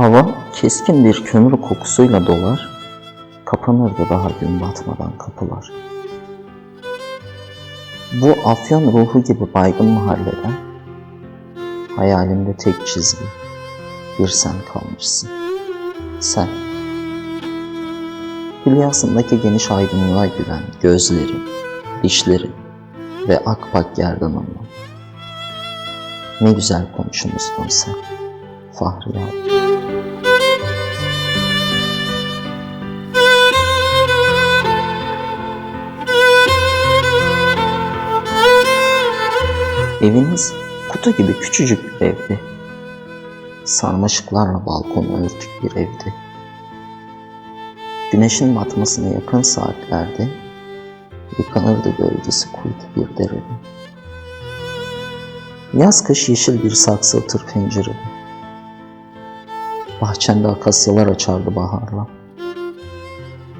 Hava keskin bir kömür kokusuyla dolar, kapanırdı daha gün batmadan kapılar. Bu afyon ruhu gibi baygın mahalleden, hayalimde tek çizgi, bir sen kalmışsın. Sen. Hülyasındaki geniş aydınlığa gülen gözlerin, dişlerin ve akpak gerdanınla. Ne güzel komşumuzdun sen, Fahri abi. Eviniz kutu gibi küçücük bir evdi. Sarmaşıklarla balkonu örtük bir evdi. Güneşin batmasına yakın saatlerde yıkanırdı gölgesi kuytu bir derede. Yaz kış yeşil bir saksı otur pencerede. Bahçende akasyalar açardı baharla.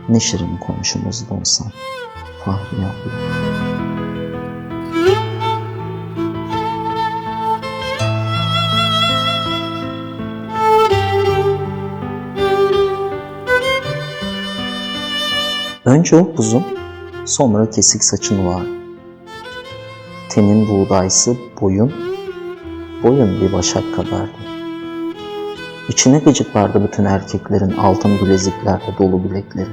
Ne şirin komşumuzdun sen, Fahri abla. Önce uzun, sonra kesik saçın var. Tenin buğdaysı boyun, boyun bir başak kadardı. İçine gıcıklardı bütün erkeklerin altın bileziklerle dolu bilekleri.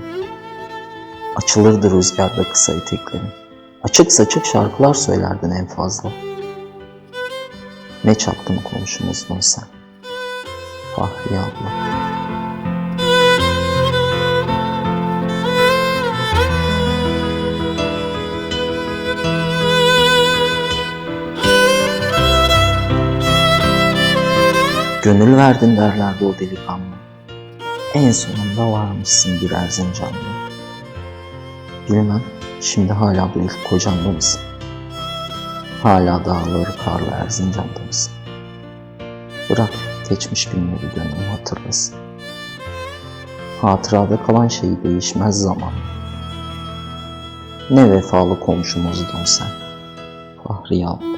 Açılırdı rüzgarda kısa eteklerin. Açık saçık şarkılar söylerdin en fazla. Ne çaktın komşumuzdun sen? Fahriye abla. Gönül verdin derlerdi o delikanlı. En sonunda varmışsın bir Erzincanlı. Bilmem şimdi hala bu ilk kocanda mısın? Hala dağları karlı Erzincan'da mısın? Bırak geçmiş günleri gönlüm hatırlasın. Hatırada kalan şey değişmez zaman. Ne vefalı komşumuzdun sen. Fahriye abla.